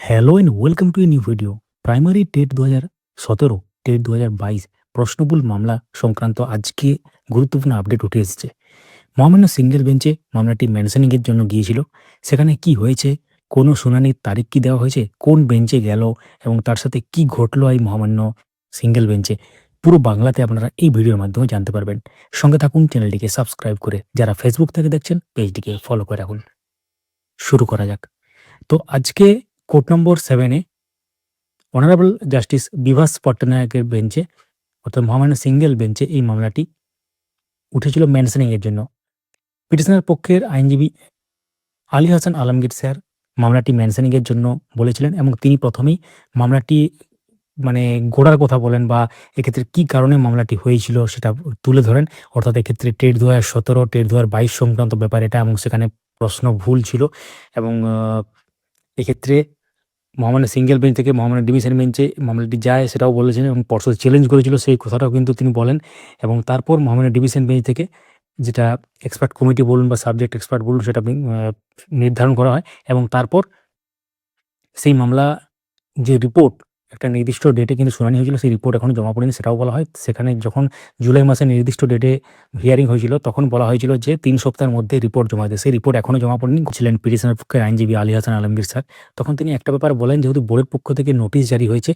Hello and welcome to a new video primary TET দু হাজার সতেরো টেট দু হাজার বাইশ প্রশ্নবুল মামলা সংক্রান্ত আজকে গুরুত্বপূর্ণ আপডেট উঠে এসেছে। মহামান্য সিঙ্গেল বেঞ্চে মামলাটি মেনশনিংয়ের জন্য গিয়েছিল। সেখানে কি হয়েছে, কোনো শুনানির তারিখ কি দেওয়া হয়েছে, কোন বেঞ্চে গেল, এবং তার সাথে কি ঘটলো এই মহামান্য সিঙ্গেল বেঞ্চে পুরো বাংলাতে আপনারা এই ভিডিওর মাধ্যমে জানতে পারবেন। সঙ্গে থাকুন চ্যানেলটিকে সাবস্ক্রাইব করে যারা ফেসবুক থেকে দেখছেন পেজটিকে ফলো করে রাখুন। শুরু করা যাক। তো আজকে কোর্ট নম্বর সেভেনে অনারেবল জাস্টিস বিভাস পট্টনায়কের বেঞ্চে, অর্থাৎ মহামান্য সিঙ্গেল বেঞ্চে এই মামলাটি উঠেছিল মেনশনিং এর জন্য। পিটিশনের পক্ষের আইনজীবী আলী হাসান আলমগীর স্যার মামলাটি মেনশনিং এর জন্য বলেছিলেন এবং তিনি প্রথমেই মামলাটি মানে গোড়ার কথা বলেন বা এক্ষেত্রে কি কারণে মামলাটি হয়েছিল সেটা তুলে ধরেন। অর্থাৎ এক্ষেত্রে টেট দু হাজার সতেরো টেট দু হাজার বাইশ সংক্রান্ত ব্যাপার, এটা এবং সেখানে প্রশ্ন ভুল ছিল এবং এক্ষেত্রে মহামান্য সিঙ্গেল বেঞ্চ থেকে মহামান্য ডিভিশন বেঞ্চে মামলাটি যায়, সেটাও বলেছেন এবং পর্ষদ চ্যালেঞ্জ করেছিল, সেই কথাটাও কিন্তু তিনি বলেন এবং তারপর মহামান্য ডিভিশন বেঞ্চ থেকে যেটা এক্সপার্ট কমিটি বলুন বা সাবজেক্ট এক্সপার্ট বলুন, সেটা নির্ধারণ করা হয় এবং তারপর সেই মামলা যে রিপোর্ট একটা নির্দিষ্ট ডেটে কিন্তু শুনানি হয়েছিল, সেই রিপোর্ট এখনও জমা পড়েনি, সেটাও বলা হয়। সেখানে যখন জুলাই মাসে নির্দিষ্ট ডেটে হিয়ারিং হয়েছিল, তখন বলা হয়েছিল যে তিন সপ্তাহের মধ্যে রিপোর্ট জমা দেয়। সেই রিপোর্ট এখনও জমা পড়েনি, ছিলেন পিটিশনের পক্ষের আইনজীবী আলী হাসান আলমগীর স্যার। তখন তিনি একটা ব্যাপার বলেন, যেহেতু বোর্ডের পক্ষ থেকে নোটিশ জারি হয়েছে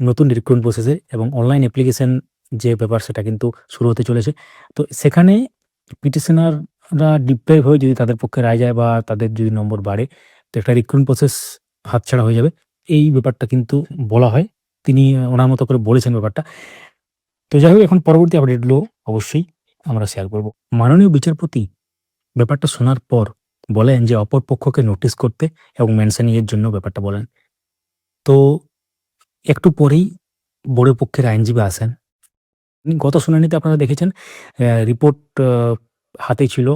নতুন রিক্রুটমেন্ট প্রসেসে এবং অনলাইন অ্যাপ্লিকেশন যে ব্যাপার, সেটা কিন্তু শুরু হতে চলেছে। তো সেখানে পিটিশনাররা ডিপ্রাইভ হয়ে যদি তাদের পক্ষে রায় যায় বা তাদের যদি নম্বর বাড়ে, তো একটা রিক্রুটমেন্ট প্রসেস হাতছাড়া হয়ে যাবে। এই ব্যাপারটা কিন্তু বলা হয়। তিনি ওনার মতো করে বলেছেন ব্যাপারটা। তো যাই হোক, এখন পরবর্তী আপডেটগুলো অবশ্যই আমরা শেয়ার করব। মাননীয় বিচারপতি ব্যাপারটা শোনার পর বলেন যে, অপর পক্ষকে নোটিশ করতে এবং মেনশনিং এর জন্য ব্যাপারটা বলেন। তো একটু পরেই বড় পক্ষের আইনজীবী আসেন। গত শুনানিতে আপনারা দেখেছেন রিপোর্ট হাতে ছিল।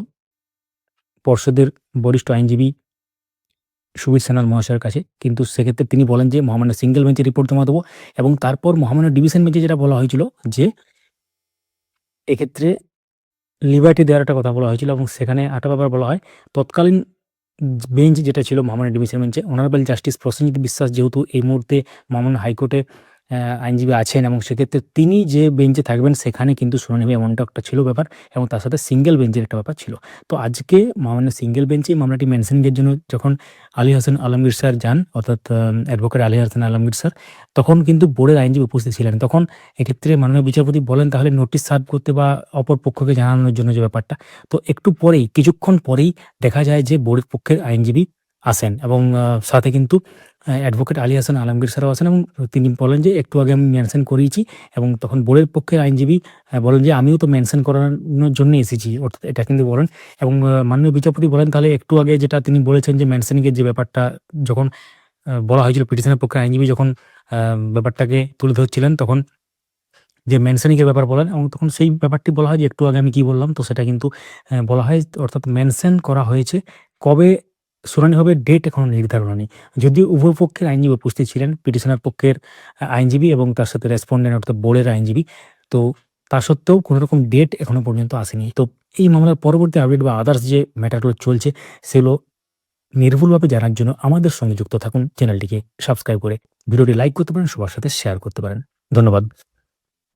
পর্ষদের বরিষ্ঠ আইনজীবী সুবীর সেনাল মহাশয়ের কাছে। কিন্তু সেক্ষেত্রে তিনি বলেন যে, মহামান্য সিঙ্গেল বেঞ্চে রিপোর্ট জমা দেবো এবং তারপর মহামান্য ডিভিশন বেঞ্চে যেটা বলা হয়েছিল যে, এক্ষেত্রে লিবার্টি দেওয়ার একটা কথা বলা হয়েছিল এবং সেখানে আটা ব্যাপার বলা হয়, তৎকালীন বেঞ্চ যেটা ছিল মহামান্য ডিভিশন বেঞ্চে অনারেবল জাস্টিস প্রসেনজিৎ বিশ্বাস যেহেতু এই মুহূর্তে মহামান্য হাইকোর্টে আইনজীবী আছেন এবং সেক্ষেত্রে তিনি যে বেঞ্চে থাকবেন সেখানে কিন্তু শুনানি হবে এমনটা একটা ছিল ব্যাপার এবং তার সাথে সিঙ্গেল বেঞ্চের একটা ব্যাপার ছিল। তো আজকে মহামান্য সিঙ্গেল বেঞ্চে মামলাটি মেনশনিংয়ের জন্য যখন আলী হাসান আলমগীর স্যার যান, অর্থাৎ অ্যাডভোকেট আলী হাসান আলমগীর স্যার, তখন কিন্তু বোর্ডের আইনজীবী উপস্থিত ছিলেন। তখন এক্ষেত্রে মাননীয় বিচারপতি বলেন, তাহলে নোটিশ সার্ভ করতে বা অপর পক্ষকে জানানোর জন্য যে ব্যাপারটা। তো একটু পরেই, কিছুক্ষণ পরেই দেখা যায় যে বোর্ডের পক্ষের আইনজীবী আসেন এবং সাথে কিন্তু অ্যাডভোকেট আলী হাসান আলমগীর স্যারও আসেন এবং তিনি বলেন যে, একটু আগে আমি মেনশন করিয়েছি। এবং তখন বোর্ডের পক্ষের আইনজীবী বলেন যে, আমিও তো মেনশন করানোর জন্য এসেছি। অর্থাৎ এটা কিন্তু বলেন। এবং মাননীয় বিচারপতি বলেন, তাহলে একটু আগে যেটা তিনি বলেছেন যে মেনশনিংয়ের যে ব্যাপারটা যখন বলা হয়েছিল পিটিশনের পক্ষে আইনজীবী যখন ব্যাপারটাকে তুলে ধরছিলেন, তখন যে মেনশনিং এর ব্যাপার বলেন, এবং তখন সেই ব্যাপারটি বলা হয় যে, একটু আগে আমি কী বললাম? তো সেটা কিন্তু বলা হয়, অর্থাৎ মেনশন করা হয়েছে। কবে শুনানি হবে ডেট এখনও নির্ধারণ নেই যদিও উভয় পক্ষের আইনজীবী উপস্থিত ছিলেন, পিটিশনার পক্ষের আইনজীবী এবং তার সাথে রেসপন্ডেন্ট অর্থাৎ বোর্ডের আইনজীবী। তো তা সত্ত্বেও কোনো রকম ডেট এখনও পর্যন্ত আসেনি। তো এই মামলার পরবর্তী আপডেট বা আদার্স যে ম্যাটারগুলো চলছে, সেগুলো নির্ভুলভাবে জানার জন্য আমাদের সঙ্গে যুক্ত থাকুন। চ্যানেলটিকে সাবস্ক্রাইব করে ভিডিওটি লাইক করতে পারেন, সবার সাথে শেয়ার করতে পারেন। ধন্যবাদ।